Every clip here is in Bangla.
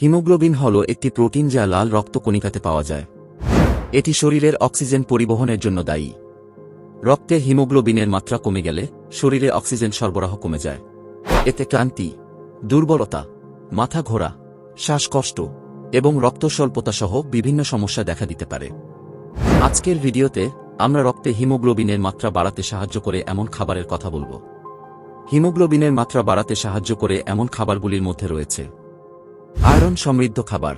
হিমোগ্লোবিন হল একটি প্রোটিন যা লাল রক্তকণিকাতে পাওয়া যায়। এটি শরীরের অক্সিজেন পরিবহনের জন্য দায়ী। রক্তে হিমোগ্লোবিনের মাত্রা কমে গেলে শরীরে অক্সিজেন সরবরাহ কমে যায়। এতে ক্লান্তি, দুর্বলতা, মাথা ঘোরা, শ্বাসকষ্ট এবং রক্তস্বল্পতা সহ বিভিন্ন সমস্যা দেখা দিতে পারে। আজকের ভিডিওতে আমরা রক্তে হিমোগ্লোবিনের মাত্রা বাড়াতে সাহায্য করে এমন খাবারের কথা বলব। হিমোগ্লোবিনের মাত্রা বাড়াতে সাহায্য করে এমন খাবারগুলির মধ্যে রয়েছে আয়রন সমৃদ্ধ খাবার।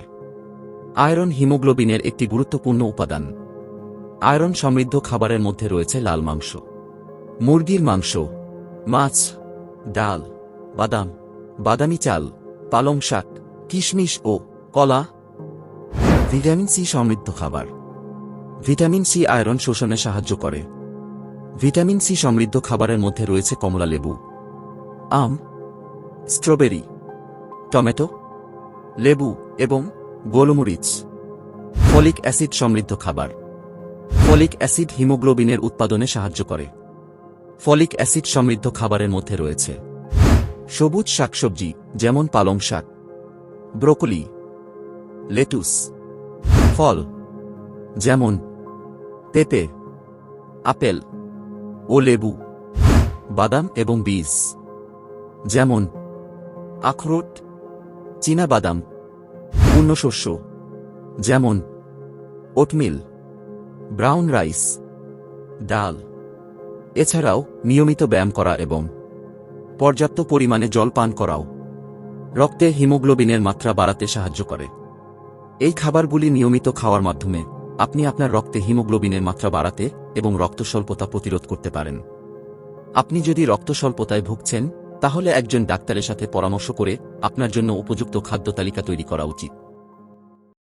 আয়রন হিমোগ্লোবিনের একটি গুরুত্বপূর্ণ উপাদান। আয়রন সমৃদ্ধ খাবারের মধ্যে রয়েছে লাল মাংস। মুরগির মাংস, মাছ, ডাল, বাদাম, বাদামি চাল, পালং শাক, কিশমিশ ও কলা। ভিটামিন সি সমৃদ্ধ খাবার। ভিটামিন সি আয়রন শোষণে সাহায্য করে। ভিটামিন সি সমৃদ্ধ খাবারের মধ্যে রয়েছে কমলা লেবু, আম, স্ট্রবেরি, টমেটো লেবু এবং গোলমরিচ। ফলিক অ্যাসিড সমৃদ্ধ খাবার। ফলিক অ্যাসিড হিমোগ্লোবিনের উৎপাদনে সাহায্য করে। ফলিক অ্যাসিড সমৃদ্ধ খাবারের মধ্যে রয়েছে সবুজ শাকসবজি, যেমন পালং শাক, ব্রোকলি, লেটুস, ফল, যেমন পেঁপে, আপেল ও লেবু, বাদাম এবং বীজ, যেমন আখরোট বাদাম পূর্ণ শস্য, যেমন ওটমিল, ব্রাউন রাইস, ডাল, এছাড়াও নিয়মিত ব্যায়াম করা এবং পর্যাপ্ত পরিমাণে জল পান করাও। রক্তে হিমোগ্লোবিনের মাত্রা বাড়াতে সাহায্য করে। এই খাবারগুলি নিয়মিত খাওয়ার মাধ্যমে আপনি আপনার রক্তে হিমোগ্লোবিনের মাত্রা বাড়াতে এবং রক্তস্বল্পতা প্রতিরোধ করতে পারেন। আপনি যদি রক্ত স্বল্পতায় ভুগছেন তাহলে একজন ডাক্তারের সাথে পরামর্শ করে আপনার জন্য উপযুক্ত খাদ্য তালিকা তৈরি করা উচিত।